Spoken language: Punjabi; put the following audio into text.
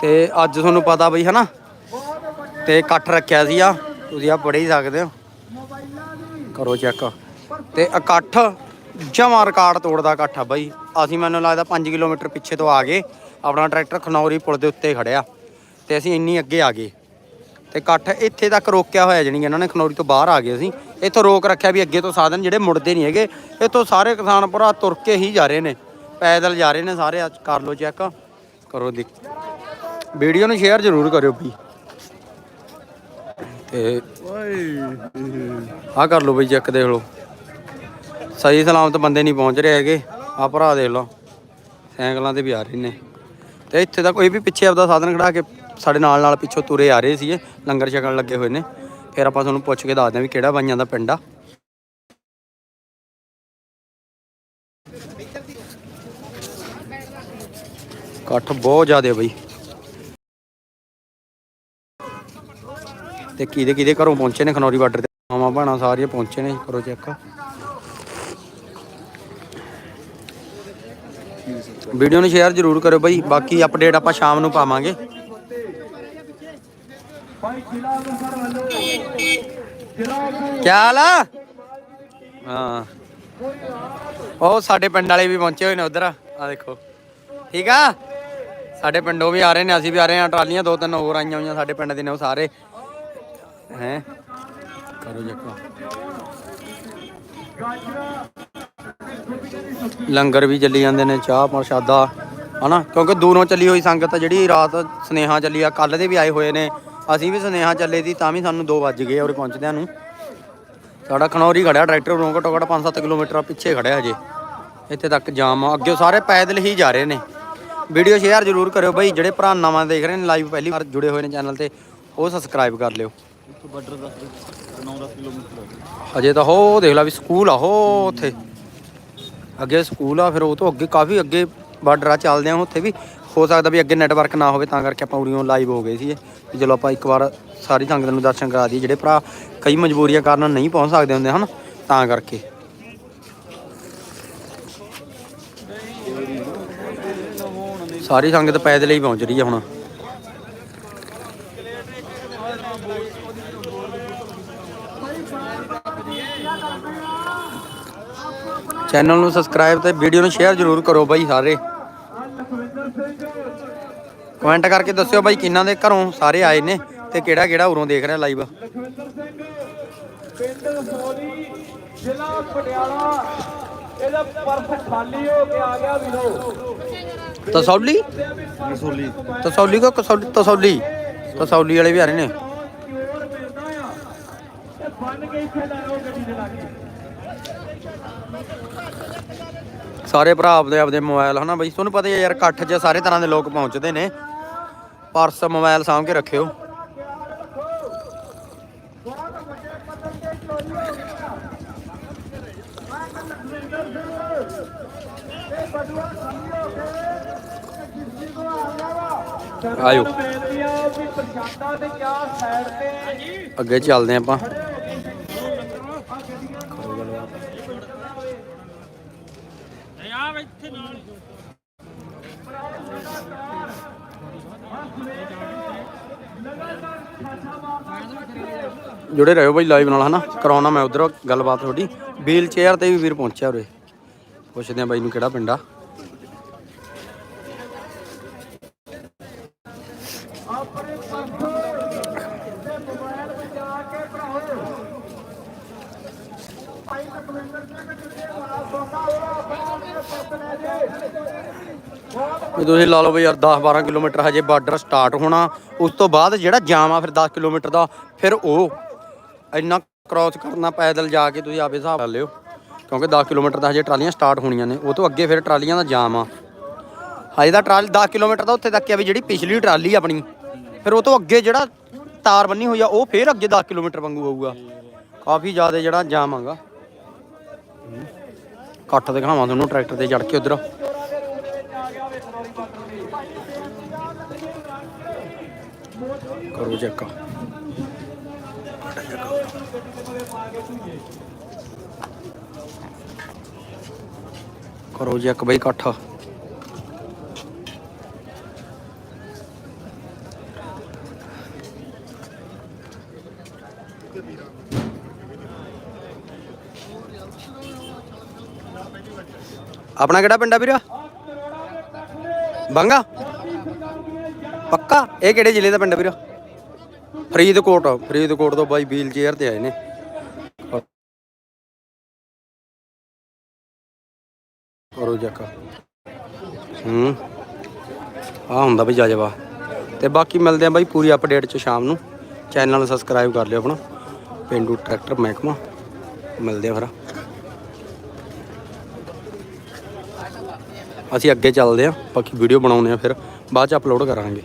ਤੇ ਅੱਜ ਤੁਹਾਨੂੰ ਪਤਾ ਬਈ, ਹਨਾ? ਤੇ ਇਕੱਠ ਰੱਖਿਆ ਸੀ ਆ ਤੁਸੀਂ ਆ ਪੜ੍ਹ ਹੀ ਸਕਦੇ ਹੋ। ਕਰੋ ਚੈੱਕ ਤੇ ਇਕੱਠ ਜਮਾ ਰਿਕਾਰਡ ਤੋੜਦਾ ਇਕੱਠ ਆ ਬਾਈ। ਅਸੀਂ ਮੈਨੂੰ ਲੱਗਦਾ 5 ਕਿਲੋਮੀਟਰ ਪਿੱਛੇ ਤੋਂ ਆ ਗਏ। ਆਪਣਾ ਟਰੈਕਟਰ ਖਨੌਰੀ ਪੁਲ ਦੇ ਉੱਤੇ ਖੜਿਆ। ਤੇ ਅਸੀਂ ਇੰਨੀ ਅੱਗੇ ਆ ਗਏ। ਤੇ ਇਕੱਠ ਇੱਥੇ ਤੱਕ ਰੋਕਿਆ ਹੋਇਆ ਜਣੀ ਇਹਨਾਂ ਨੇ, ਖਨੌਰੀ ਤੋਂ ਬਾਹਰ ਆ ਗਏ ਅਸੀਂ। ਇੱਥੋਂ ਰੋਕ ਰੱਖਿਆ ਵੀ ਅੱਗੇ ਤੋਂ ਸਾਧਨ ਜਿਹੜੇ ਮੁੜਦੇ ਨਹੀਂ ਹੈਗੇ। ਇੱਥੋਂ ਸਾਰੇ ਕਿਸਾਨ ਭਰਾ ਤੁਰ ਕੇ ਹੀ ਜਾ ਰਹੇ ਨੇ। ਪੈਦਲ ਜਾ ਰਹੇ ਨੇ ਸਾਰੇ, ਅੱਜ ਕਰ ਲੋ ਚੈੱਕ ਕਰੋ ਦੇਖ। ਵੀਡੀਓ ਨੂੰ ਸ਼ੇਅਰ ਜ਼ਰੂਰ ਕਰਿਓ ਬਈ। ਤੇ ਆਹ ਕਰ ਲਓ ਬਈ ਚੈੱਕ ਦੇਖ ਲਓ। ਸਹੀ ਸਲਾਮਤ ਬੰਦੇ ਨਹੀਂ ਪਹੁੰਚ ਰਹੇ ਹੈਗੇ। ਆਹ ਭਰਾ ਦੇਖ ਲਓ। ਸਾਈਕਲਾਂ ਤੇ ਵੀ ਆ ਰਹੇ ਨੇ। ਤੇ ਇੱਥੇ ਤਾਂ ਕੋਈ ਵੀ ਪਿੱਛੇ ਆਪਦਾ ਸਾਧਨ ਖੜਾ ਕੇ ਸਾਡੇ ਨਾਲ ਨਾਲ ਪਿੱਛੋਂ ਤੁਰੇ ਆ ਰਹੇ ਸੀਗੇ। ਲੰਗਰ ਛਕਣ ਲੱਗੇ ਹੋਏ ਨੇ। ਫਿਰ ਆਪਾਂ ਤੁਹਾਨੂੰ ਪੁੱਛ ਕੇ ਦੱਸਦੇ ਹਾਂ ਵੀ ਕਿਹੜਾ ਬਾਈਆਂ ਦਾ ਪਿੰਡ ਆ। ਇਕੱਠ ਬਹੁਤ ਜ਼ਿਆਦਾ ਬਈ। ਤੇ ਕਿਹਦੇ ਕਿਹਦੇ ਘਰੋਂ ਪਹੁੰਚੇ ਨੇ ਖਨੌਰੀ ਬਾਰਡਰ ਤੇ? ਮਾਮਾ ਭਾਣਾ ਸਾਰੀਆਂ ਪਹੁੰਚੇ ਨੇ, ਕਰੋ ਚੈੱਕ। ਵੀਡੀਓ ਨੂੰ ਸ਼ੇਅਰ ਜ਼ਰੂਰ ਕਰਿਓ ਬਈ, ਬਾਕੀ ਅਪਡੇਟ ਆਪਾਂ ਸ਼ਾਮ ਨੂੰ ਪਾਵਾਂਗੇ। ਕੀ ਹਾਲ ਆ? ਹਾਂ। ਉਹ ਸਾਡੇ ਪਿੰਡ ਵਾਲੇ ਵੀ ਪਹੁੰਚੇ ਹੋਏ ਨੇ ਉਧਰ ਆ ਦੇਖੋ। ਠੀਕ ਆ? ਸਾਡੇ ਪਿੰਡੋਂ ਵੀ ਆ ਰਹੇ ਨੇ, ਅਸੀਂ ਵੀ ਆ ਰਹੇ ਹਾਂ, ਟਰਾਲੀਆਂ ਦੋ ਤਿੰਨ ਹੋਰ ਆਈਆਂ ਹੋਈਆਂ ਸਾਡੇ ਪਿੰਡ ਦੇ ਨੇ ਉਹ ਸਾਰੇ। ਹੈ? ਕਰੋ ਜੱਕੋ ਲੰਗਰ ਵੀ ਚੱਲੀ ਜਾਂਦੇ ਨੇ, ਚਾਹ ਪ੍ਰਸ਼ਾਦਾ, ਹਨਾ? ਕਿਉਂਕਿ ਦੂਰੋਂ ਚੱਲੀ ਹੋਈ ਸੰਗਤ ਜਿਹੜੀ ਰਾਤ ਸਨੇਹਾ ਚੱਲੀ ਆ ਕੱਲ ਦੇ ਵੀ ਆਏ ਹੋਏ ਨੇ। ਅਸੀਂ ਵੀ ਸਨੇਹਾ ਚੱਲੇ ਸੀ, ਤਾਂ ਵੀ ਸਾਨੂੰ 2 ਵੱਜ ਗਏ ਔਰ ਪਹੁੰਚਦਿਆਂ ਨੂੰ। ਸਾਡਾ ਖਨੌਰੀ ਖੜਿਆ, ਟਰੈਕਟਰ ਨੂੰ ਘੱਟੋ ਘੱਟ 5-7 ਕਿਲੋਮੀਟਰ ਪਿੱਛੇ ਖੜਿਆ ਹਜੇ। ਇੱਥੇ ਤੱਕ ਜਾਮ ਆ। ਅੱਗੇ ਸਾਰੇ ਪੈਦਲ ਹੀ ਜਾ ਰਹੇ ਨੇ। ਵੀਡੀਓ ਸ਼ੇਅਰ ਜ਼ਰੂਰ ਕਰਿਓ ਬਈ ਜਿਹੜੇ ਭਰਾ ਨਵਾਂ ਦੇਖ ਰਹੇ ਨੇ ਲਾਈਵ ਪਹਿਲੀ ਵਾਰ ਜੁੜੇ ਹੋਏ ਨੇ ਚੈਨਲ ਤੇ ਉਹ ਸਬਸਕ੍ਰਾਈਬ ਕਰ ਲਿਓ। ਬਾਰਡਰ 10 9-10 ਕਿਲੋਮੀਟਰ ਹਜੇ ਤਾਂ ਹੋ ਦੇਖ ਲਾ ਵੀ ਸਕੂਲ ਆ ਹੋ ਉੱਥੇ। ਅੱਗੇ ਸਕੂਲ ਆ ਫਿਰ ਉਹ ਤੋਂ ਅੱਗੇ ਕਾਫੀ ਅੱਗੇ ਬਾਰਡਰ ਆ ਚੱਲਦੇ ਆ ਉੱਥੇ ਵੀ। ਹੋ ਸਕਦਾ ਵੀ ਅੱਗੇ ਨੈਟਵਰਕ ਨਾ ਹੋਵੇ ਤਾਂ ਕਰਕੇ ਆਪਾਂ ਉਰੀਓਂ ਲਾਈਵ ਹੋ ਗਏ ਸੀ ਵੀ ਚਲੋ ਆਪਾਂ ਇੱਕ ਵਾਰ ਸਾਰੀ ਸੰਗਤ ਨੂੰ ਦਰਸ਼ਨ ਕਰਾ ਦਈਏ ਜਿਹੜੇ ਭਰਾ ਕਈ ਮਜਬੂਰੀਆਂ ਕਾਰਨ ਨਹੀਂ ਪਹੁੰਚ ਸਕਦੇ ਹੁੰਦੇ ਹਨ ਤਾਂ ਕਰਕੇ। ਸਾਰੀ ਸੰਗਤ ਪੈਦਲ ਹੀ ਪਹੁੰਚ ਰਹੀ ਹੈ ਹੁਣ। ਚੈਨਲ ਨੂੰ ਸਬਸਕ੍ਰਾਈਬ ਤੇ ਵੀਡੀਓ ਨੂੰ ਸ਼ੇਅਰ ਜ਼ਰੂਰ ਕਰੋ ਬਾਈ ਸਾਰੇ। ਕਮੈਂਟ ਕਰਕੇ ਦੱਸਿਓ ਬਾਈ ਕਿੰਨਾਂ ਦੇ ਘਰੋਂ ਸਾਰੇ ਆਏ ਨੇ ਤੇ ਕਿਹੜਾ ਕਿਹੜਾ ਉਰੋਂ ਦੇਖ ਰਿਹਾ ਲਾਈਵ ਪਿੰਡ ਸੋਨੀ ਜ਼ਿਲ੍ਹਾ ਪਟਿਆਲਾ, ਇਹਦਾ ਪਰਸ ਖਾਲੀ ਹੋ ਕੇ ਆ ਗਿਆ ਵੀਰੋ। ਤਸੌਲੀ? ਰਸੋਲੀ ਤਸੌਲੀ ਕੋ ਕਸੌਲੀ ਤਸੌਲੀ। ਤਸੌਲੀ ਵਾਲੇ ਵੀ ਆ ਰਹੇ ਨੇ। ਸਾਰੇ ਭਰਾ ਆਪਦੇ ਆਪਦੇ ਮੋਬਾਈਲ ਹਨਾ ਬਾਈ? ਤੁਹਾਨੂੰ ਪਤਾ ਹੀ ਹੈ ਯਾਰ ਇਕੱਠ 'ਚ ਸਾਰੇ ਤਰ੍ਹਾਂ ਦੇ ਲੋਕ ਪਹੁੰਚਦੇ ਨੇ। ਪਰਸ ਮੋਬਾਈਲ ਸਾਂਭ ਕੇ ਰੱਖਿਓ। ਆਇਓ। ਅੱਗੇ ਚੱਲਦੇ ਆਪਾਂ। ਜੁੜੇ ਰਹੋ ਬਾਈ ਲਾਈਵ ਨਾਲ, ਹਨਾ? ਕਰਾਉਣਾ ਮੈਂ ਉਧਰ ਗੱਲਬਾਤ ਤੁਹਾਡੀ। ਵੀਲ ਚੇਅਰ ਤੇ ਵੀ ਵੀਰ ਪਹੁੰਚਿਆ ਉਰੇ। ਪੁੱਛਦੇ ਆ ਬਾਈ ਨੂੰ ਕਿਹੜਾ ਪਿੰਡ ਆ? ਤੁਸੀਂ ਲਾ ਲਓ ਵੀ ਯਾਰ 10 12 ਕਿਲੋਮੀਟਰ ਹਜੇ ਬਾਰਡਰ ਸਟਾਰਟ ਹੋਣਾ। ਉਸ ਤੋਂ ਬਾਅਦ ਜਿਹੜਾ ਜਾਮ ਆ ਫਿਰ 10 ਕਿਲੋਮੀਟਰ ਦਾ, ਫਿਰ ਉਹ ਇੰਨਾ ਕ੍ਰਾਸ ਕਰਨਾ ਪੈਦਲ ਜਾ ਕੇ ਤੁਸੀਂ ਆਪੇ ਹਿਸਾਬ ਲਾ ਲਿਓ। ਕਿਉਂਕਿ 10 ਕਿਲੋਮੀਟਰ ਦਾ ਹਜੇ ਟਰਾਲੀਆਂ ਸਟਾਰਟ ਹੋਣੀਆਂ ਨੇ, ਉਹ ਤੋਂ ਅੱਗੇ ਫਿਰ ਟਰਾਲੀਆਂ ਦਾ ਜਾਮ ਆ। ਹਜੇ ਦਾ ਟਰਾਲੀ 10 ਕਿਲੋਮੀਟਰ ਦਾ ਉੱਥੇ ਤੱਕ ਆ ਵੀ ਜਿਹੜੀ ਪਿਛਲੀ ਟਰਾਲੀ ਆਪਣੀ, ਫਿਰ ਉਹ ਤੋਂ ਅੱਗੇ ਜਿਹੜਾ ਤਾਰ ਬੰਨੀ ਹੋਈ ਆ, ਉਹ ਫਿਰ ਅੱਗੇ 10 ਕਿਲੋਮੀਟਰ ਵਾਂਗੂ ਹੋਊਗਾ। ਕਾਫੀ ਜ਼ਿਆਦਾ ਜਿਹੜਾ ਜਾਮ ਆਗਾ। ਕੱਟ ਦਿਖਾਵਾਂ ਤੁਹਾਨੂੰ ਟਰੈਕਟਰ ਤੇ ਚੜ ਕੇ ਉਧਰ। ਕਰੋ ਚੈੱਕ। ਕਰੋ ਜੀ ਇੱਕ ਬਈ ਇਕੱਠ। ਆਪਣਾ ਕਿਹੜਾ ਪਿੰਡ ਆ ਵੀਰਾ? ਬੰਗਾ? ਪੱਕਾ? ਇਹ ਕਿਹੜੇ ਜ਼ਿਲ੍ਹੇ ਦਾ ਪਿੰਡ ਆ ਵੀਰਾ? ਫਰੀਦਕੋਟ ਫਰੀਦਕੋਟ ਤੋਂ ਬਾਈ ਵੀਲ ਚੇਅਰ ਤੇ ਆਏ ਨੇ। ਕਰੋ ਜੱਕ ਹੂੰ। ਆ ਹੁੰਦਾ ਬਈ ਜਾਜਵਾ ਤੇ ਬਾਕੀ ਮਿਲਦੇ ਆ ਬਾਈ ਪੂਰੀ ਅਪਡੇਟ ਚ ਸ਼ਾਮ ਨੂੰ। ਚੈਨਲ ਨੂੰ ਸਬਸਕ੍ਰਾਈਬ ਕਰ ਲਿਓ ਆਪਣਾ। ਪਿੰਡੂ ਟਰੈਕਟਰ ਮਹਿਕਮਾ। ਮਿਲਦੇ ਆ ਫਿਰ। ਅਸੀਂ ਅੱਗੇ ਚੱਲਦੇ ਆ ਬਾਕੀ ਵੀਡੀਓ ਬਣਾਉਂਦੇ ਆ ਫਿਰ। ਬਾਅਦ ਚ ਅਪਲੋਡ ਕਰਾਂਗੇ।